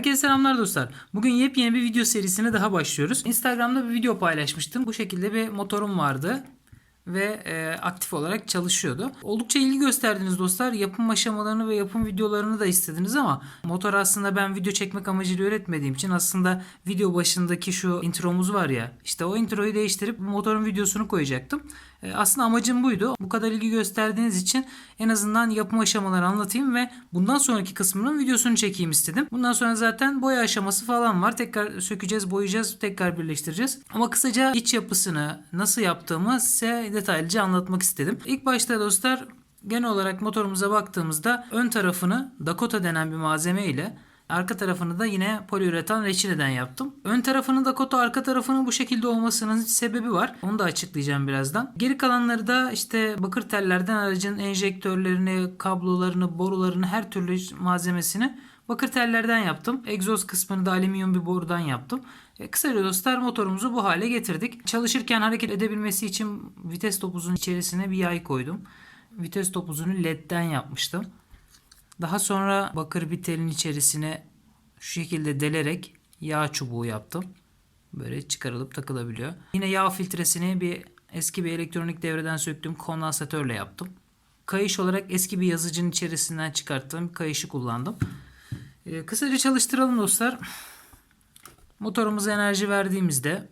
Herkese selamlar dostlar. Bugün yepyeni bir video serisine daha başlıyoruz. Instagram'da bir video paylaşmıştım. Bu şekilde bir motorum vardı ve e, aktif olarak çalışıyordu. Oldukça ilgi gösterdiniz dostlar. Yapım aşamalarını ve yapım videolarını da istediniz ama motor aslında ben video çekmek amacıyla üretmediğim için aslında video başındaki şu intromuz var ya işte o introyu değiştirip motorun videosunu koyacaktım. E, aslında amacım buydu. Bu kadar ilgi gösterdiğiniz için en azından yapım aşamalarını anlatayım ve bundan sonraki kısmının videosunu çekeyim istedim. Bundan sonra zaten boya aşaması falan var. Tekrar sökeceğiz, boyayacağız, tekrar birleştireceğiz. Ama kısaca iç yapısını nasıl yaptığımı size detaylıca anlatmak istedim. İlk başta dostlar genel olarak motorumuza baktığımızda ön tarafını Dakota denen bir malzeme ile Arka tarafını da yine poliüretan reçineden yaptım. Ön tarafının Dakota arka tarafının bu şekilde olmasının sebebi var. Onu da açıklayacağım birazdan. Geri kalanları da işte bakır tellerden aracın enjektörlerini, kablolarını, borularını her türlü malzemesini bakır tellerden yaptım. Egzoz kısmını da alüminyum bir borudan yaptım. E, kısaca dostlar motorumuzu bu hale getirdik. Çalışırken hareket edebilmesi için vites topuzun içerisine bir yay koydum. Vites topuzunu ledden yapmıştım. Daha sonra bakır bir telin içerisine şu şekilde delerek yağ çubuğu yaptım. Böyle çıkarılıp takılabiliyor. Yine yağ filtresini bir eski bir elektronik devreden söktüğüm kondansatörle yaptım. Kayış olarak eski bir yazıcının içerisinden çıkarttığım kayışı kullandım. Ee, kısaca çalıştıralım dostlar. Motorumuza enerji verdiğimizde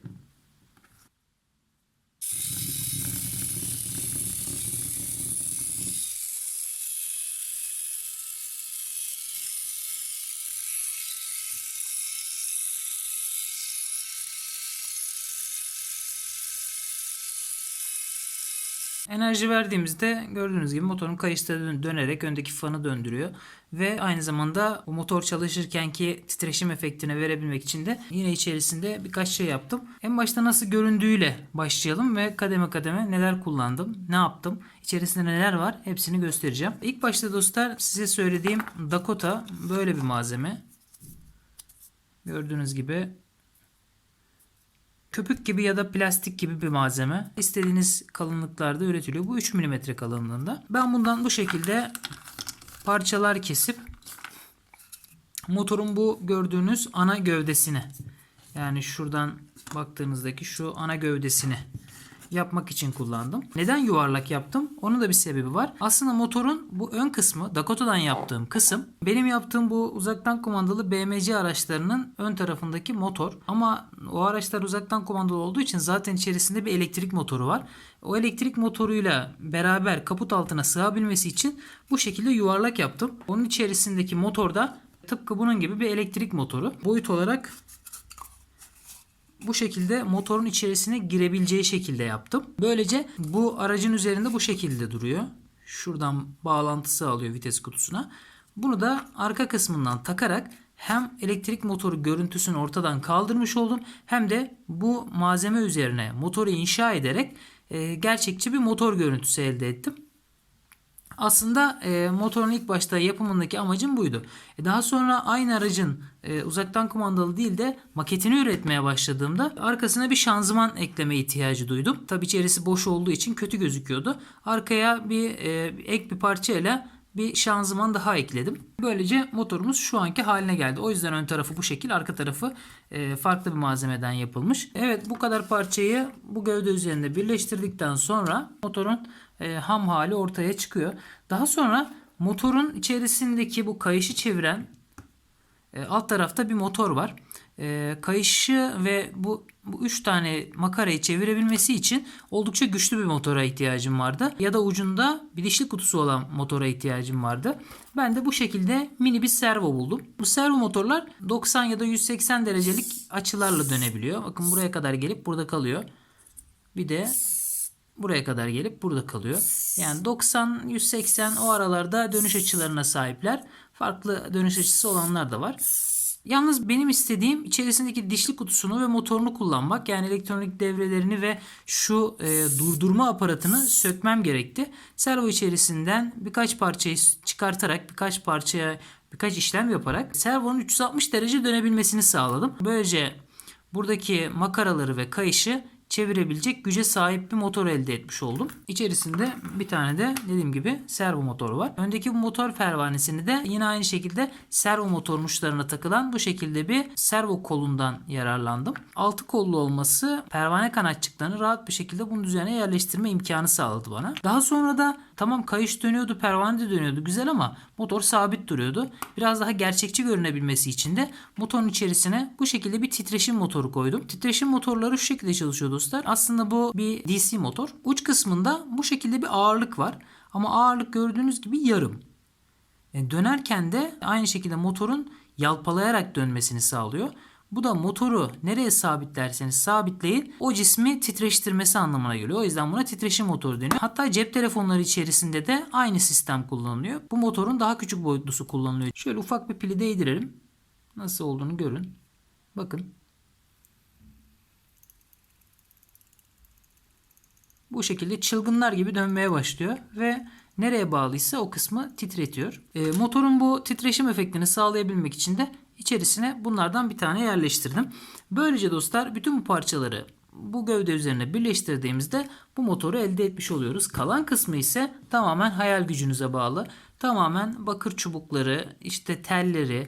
Enerji verdiğimizde gördüğünüz gibi motorun kayışta dönerek öndeki fanı döndürüyor. Ve aynı zamanda bu motor çalışırken ki titreşim efektine verebilmek için de yine içerisinde birkaç şey yaptım. En başta nasıl göründüğüyle başlayalım ve kademe kademe neler kullandım, ne yaptım, içerisinde neler var hepsini göstereceğim. İlk başta dostlar size söylediğim Dakota böyle bir malzeme. Gördüğünüz gibi köpük gibi ya da plastik gibi bir malzeme. İstediğiniz kalınlıklarda üretiliyor. Bu 3 mm kalınlığında. Ben bundan bu şekilde parçalar kesip motorun bu gördüğünüz ana gövdesini yani şuradan baktığınızdaki şu ana gövdesini yapmak için kullandım. Neden yuvarlak yaptım? Onun da bir sebebi var. Aslında motorun bu ön kısmı Dakota'dan yaptığım kısım benim yaptığım bu uzaktan kumandalı BMC araçlarının ön tarafındaki motor. Ama o araçlar uzaktan kumandalı olduğu için zaten içerisinde bir elektrik motoru var. O elektrik motoruyla beraber kaput altına sığabilmesi için bu şekilde yuvarlak yaptım. Onun içerisindeki motor da tıpkı bunun gibi bir elektrik motoru. Boyut olarak bu şekilde motorun içerisine girebileceği şekilde yaptım. Böylece bu aracın üzerinde bu şekilde duruyor. Şuradan bağlantısı alıyor vites kutusuna. Bunu da arka kısmından takarak hem elektrik motoru görüntüsünü ortadan kaldırmış oldum hem de bu malzeme üzerine motoru inşa ederek e, gerçekçi bir motor görüntüsü elde ettim. Aslında e, motorun ilk başta yapımındaki amacım buydu. E, daha sonra aynı aracın e, uzaktan kumandalı değil de maketini üretmeye başladığımda arkasına bir şanzıman ekleme ihtiyacı duydum. Tabi içerisi boş olduğu için kötü gözüküyordu. Arkaya bir e, ek bir parça ile bir şanzıman daha ekledim. Böylece motorumuz şu anki haline geldi. O yüzden ön tarafı bu şekil, arka tarafı e, farklı bir malzemeden yapılmış. Evet bu kadar parçayı bu gövde üzerinde birleştirdikten sonra motorun e, ham hali ortaya çıkıyor. Daha sonra motorun içerisindeki bu kayışı çeviren e, alt tarafta bir motor var. E, kayışı ve bu bu üç tane makarayı çevirebilmesi için oldukça güçlü bir motora ihtiyacım vardı. Ya da ucunda bir dişli kutusu olan motora ihtiyacım vardı. Ben de bu şekilde mini bir servo buldum. Bu servo motorlar 90 ya da 180 derecelik açılarla dönebiliyor. Bakın buraya kadar gelip burada kalıyor. Bir de buraya kadar gelip burada kalıyor. Yani 90 180 o aralarda dönüş açılarına sahipler. Farklı dönüş açısı olanlar da var. Yalnız benim istediğim içerisindeki dişli kutusunu ve motorunu kullanmak. Yani elektronik devrelerini ve şu e, durdurma aparatını sökmem gerekti. Servo içerisinden birkaç parçayı çıkartarak birkaç parçaya birkaç işlem yaparak servonun 360 derece dönebilmesini sağladım. Böylece buradaki makaraları ve kayışı çevirebilecek güce sahip bir motor elde etmiş oldum. İçerisinde bir tane de dediğim gibi servo motoru var. Öndeki bu motor pervanesini de yine aynı şekilde servo motor uçlarına takılan bu şekilde bir servo kolundan yararlandım. Altı kollu olması pervane kanatçıklarını rahat bir şekilde bunun üzerine yerleştirme imkanı sağladı bana. Daha sonra da tamam kayış dönüyordu, pervane dönüyordu güzel ama motor sabit duruyordu. Biraz daha gerçekçi görünebilmesi için de motorun içerisine bu şekilde bir titreşim motoru koydum. Titreşim motorları şu şekilde çalışıyor dostlar. Aslında bu bir DC motor. Uç kısmında bu şekilde bir ağırlık var. Ama ağırlık gördüğünüz gibi yarım. E, dönerken de aynı şekilde motorun yalpalayarak dönmesini sağlıyor. Bu da motoru nereye sabitlerseniz sabitleyin o cismi titreştirmesi anlamına geliyor. O yüzden buna titreşim motoru deniyor. Hatta cep telefonları içerisinde de aynı sistem kullanılıyor. Bu motorun daha küçük boyutlusu kullanılıyor. Şöyle ufak bir pili değdirelim. Nasıl olduğunu görün. Bakın. Bu şekilde çılgınlar gibi dönmeye başlıyor ve nereye bağlıysa o kısmı titretiyor. E, motorun bu titreşim efektini sağlayabilmek için de içerisine bunlardan bir tane yerleştirdim. Böylece dostlar bütün bu parçaları bu gövde üzerine birleştirdiğimizde bu motoru elde etmiş oluyoruz. Kalan kısmı ise tamamen hayal gücünüze bağlı. Tamamen bakır çubukları, işte telleri,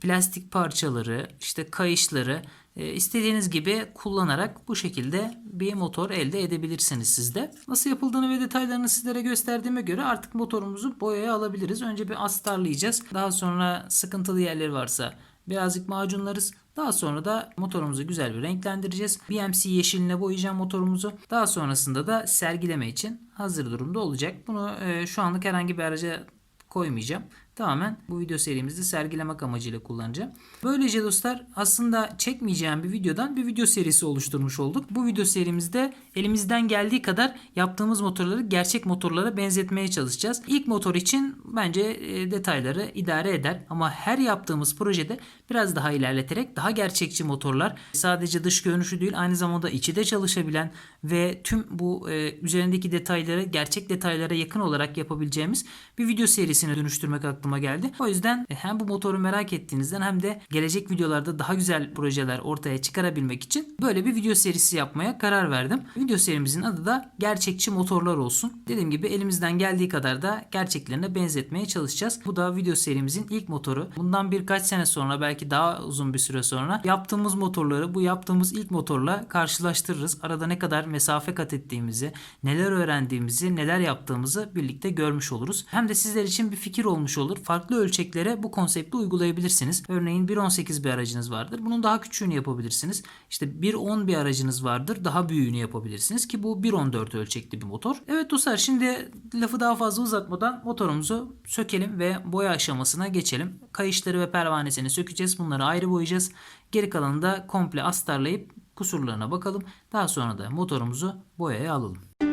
plastik parçaları, işte kayışları istediğiniz gibi kullanarak bu şekilde bir motor elde edebilirsiniz siz de. Nasıl yapıldığını ve detaylarını sizlere gösterdiğime göre artık motorumuzu boyaya alabiliriz. Önce bir astarlayacağız. Daha sonra sıkıntılı yerleri varsa birazcık macunlarız. Daha sonra da motorumuzu güzel bir renklendireceğiz. BMC yeşiline boyayacağım motorumuzu. Daha sonrasında da sergileme için hazır durumda olacak. Bunu e, şu anlık herhangi bir araca koymayacağım. Tamamen bu video serimizde sergilemek amacıyla kullanacağım. Böylece dostlar aslında çekmeyeceğim bir videodan bir video serisi oluşturmuş olduk. Bu video serimizde elimizden geldiği kadar yaptığımız motorları gerçek motorlara benzetmeye çalışacağız. İlk motor için bence e, detayları idare eder ama her yaptığımız projede biraz daha ilerleterek daha gerçekçi motorlar sadece dış görünüşü değil aynı zamanda içi de çalışabilen ve tüm bu e, üzerindeki detayları gerçek detaylara yakın olarak yapabileceğimiz bir video serisine dönüştürmek aklıma geldi. O yüzden e, hem bu motoru merak ettiğinizden hem de gelecek videolarda daha güzel projeler ortaya çıkarabilmek için böyle bir video serisi yapmaya karar verdim. Video serimizin adı da gerçekçi motorlar olsun. Dediğim gibi elimizden geldiği kadar da gerçeklerine benzetmeye çalışacağız. Bu da video serimizin ilk motoru. Bundan birkaç sene sonra belki daha uzun bir süre sonra yaptığımız motorları bu yaptığımız ilk motorla karşılaştırırız. Arada ne kadar mesafe kat ettiğimizi, neler öğrendiğimizi, neler yaptığımızı birlikte görmüş oluruz. Hem de sizler için bir fikir olmuş olur. Farklı ölçeklere bu konsepti uygulayabilirsiniz. Örneğin 1.18 bir aracınız vardır. Bunun daha küçüğünü yapabilirsiniz. İşte 1.10 bir aracınız vardır. Daha büyüğünü yapabilirsiniz ki bu 1.14 ölçekli bir motor. Evet dostlar şimdi lafı daha fazla uzatmadan motorumuzu sökelim ve boya aşamasına geçelim. Kayışları ve pervanesini sökeceğiz. Bunları ayrı boyayacağız. Geri kalanını da komple astarlayıp kusurlarına bakalım. Daha sonra da motorumuzu boyaya alalım.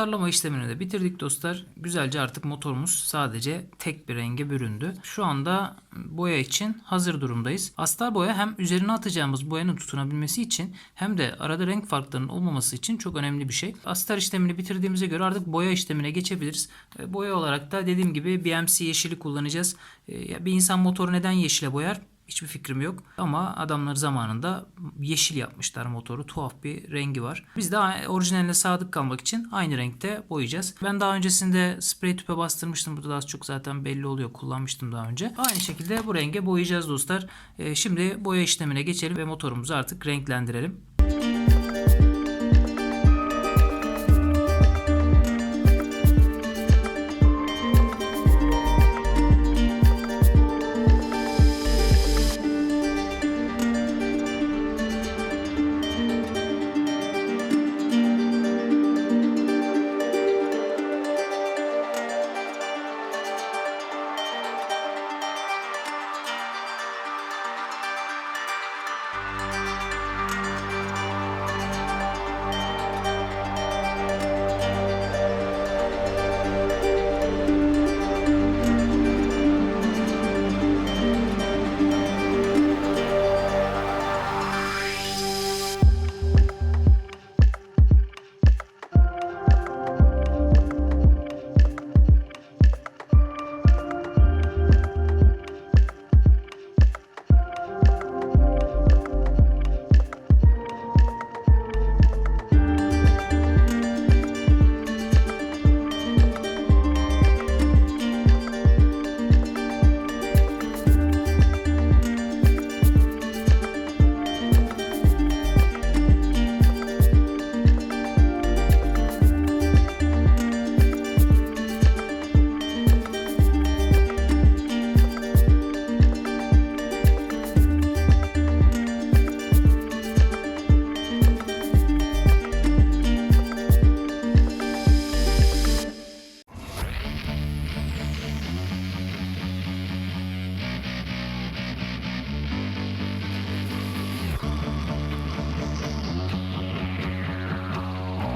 Astarlama işlemini de bitirdik dostlar. Güzelce artık motorumuz sadece tek bir renge büründü. Şu anda boya için hazır durumdayız. Astar boya hem üzerine atacağımız boyanın tutunabilmesi için hem de arada renk farklarının olmaması için çok önemli bir şey. Astar işlemini bitirdiğimize göre artık boya işlemine geçebiliriz. E, Boya olarak da dediğim gibi BMC yeşili kullanacağız. E, Bir insan motoru neden yeşile boyar? Hiçbir fikrim yok. Ama adamlar zamanında yeşil yapmışlar motoru. Tuhaf bir rengi var. Biz de orijinaline sadık kalmak için aynı renkte boyayacağız. Ben daha öncesinde sprey tüpe bastırmıştım. Burada da az çok zaten belli oluyor. Kullanmıştım daha önce. Aynı şekilde bu renge boyayacağız dostlar. Ee, şimdi boya işlemine geçelim ve motorumuzu artık renklendirelim.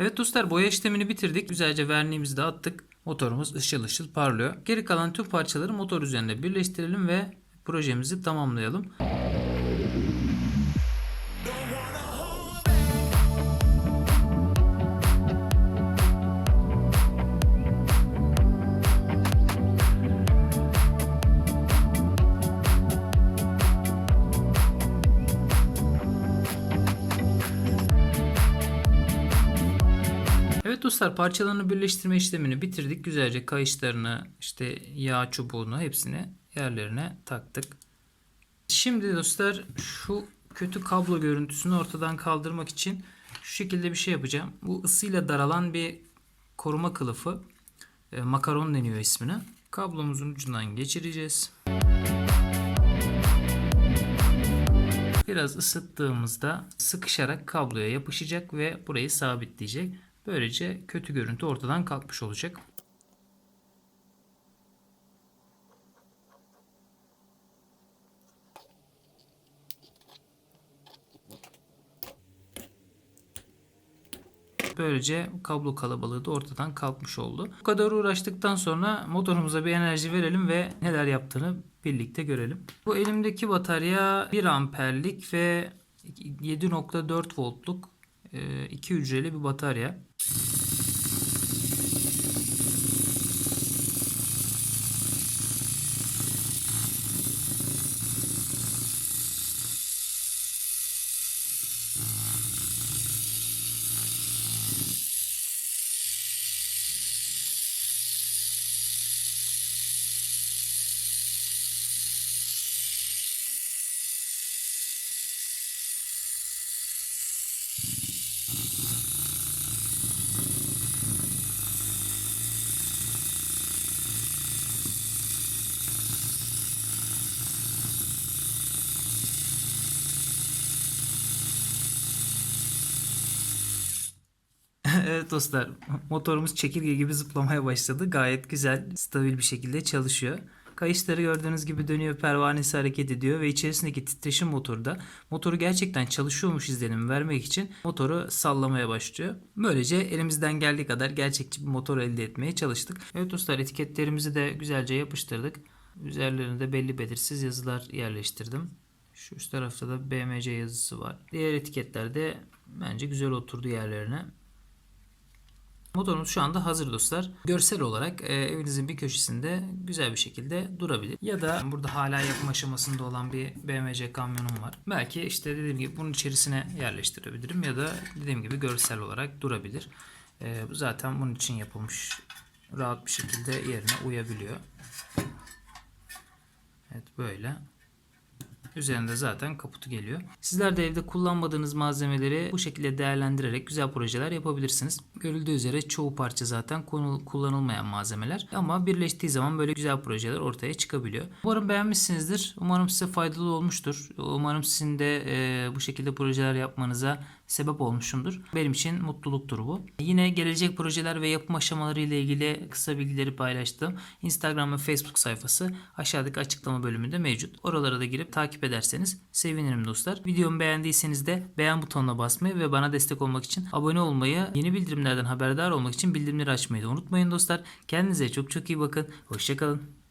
Evet dostlar boya işlemini bitirdik. Güzelce verniğimizi de attık. Motorumuz ışıl ışıl parlıyor. Geri kalan tüm parçaları motor üzerinde birleştirelim ve projemizi tamamlayalım. Evet dostlar parçalarını birleştirme işlemini bitirdik. Güzelce kayışlarını işte yağ çubuğunu hepsini yerlerine taktık. Şimdi dostlar şu kötü kablo görüntüsünü ortadan kaldırmak için şu şekilde bir şey yapacağım. Bu ısıyla daralan bir koruma kılıfı. E, makaron deniyor ismine. Kablomuzun ucundan geçireceğiz. Biraz ısıttığımızda sıkışarak kabloya yapışacak ve burayı sabitleyecek. Böylece kötü görüntü ortadan kalkmış olacak. Böylece kablo kalabalığı da ortadan kalkmış oldu. Bu kadar uğraştıktan sonra motorumuza bir enerji verelim ve neler yaptığını birlikte görelim. Bu elimdeki batarya 1 amperlik ve 7.4 voltluk iki hücreli bir batarya. Evet dostlar motorumuz çekirge gibi zıplamaya başladı. Gayet güzel, stabil bir şekilde çalışıyor. Kayışları gördüğünüz gibi dönüyor, pervanesi hareket ediyor ve içerisindeki titreşim motorda motoru gerçekten çalışıyormuş izlenimi vermek için motoru sallamaya başlıyor. Böylece elimizden geldiği kadar gerçekçi bir motor elde etmeye çalıştık. Evet dostlar etiketlerimizi de güzelce yapıştırdık. Üzerlerinde belli belirsiz yazılar yerleştirdim. Şu üst tarafta da BMC yazısı var. Diğer etiketler de bence güzel oturdu yerlerine. Motorumuz şu anda hazır dostlar. Görsel olarak e, evinizin bir köşesinde güzel bir şekilde durabilir. Ya da burada hala yapım aşamasında olan bir BMC kamyonum var. Belki işte dediğim gibi bunun içerisine yerleştirebilirim ya da dediğim gibi görsel olarak durabilir. E, bu zaten bunun için yapılmış. Rahat bir şekilde yerine uyabiliyor. Evet böyle. Üzerinde zaten kaputu geliyor. Sizler de evde kullanmadığınız malzemeleri bu şekilde değerlendirerek güzel projeler yapabilirsiniz. Görüldüğü üzere çoğu parça zaten kullanılmayan malzemeler. Ama birleştiği zaman böyle güzel projeler ortaya çıkabiliyor. Umarım beğenmişsinizdir. Umarım size faydalı olmuştur. Umarım sizin de e, bu şekilde projeler yapmanıza sebep olmuşumdur. Benim için mutluluktur bu. Yine gelecek projeler ve yapım aşamaları ile ilgili kısa bilgileri paylaştığım Instagram ve Facebook sayfası aşağıdaki açıklama bölümünde mevcut. Oralara da girip takip ederseniz sevinirim dostlar. Videomu beğendiyseniz de beğen butonuna basmayı ve bana destek olmak için abone olmayı, yeni bildirimlerden haberdar olmak için bildirimleri açmayı da unutmayın dostlar. Kendinize çok çok iyi bakın. Hoşçakalın.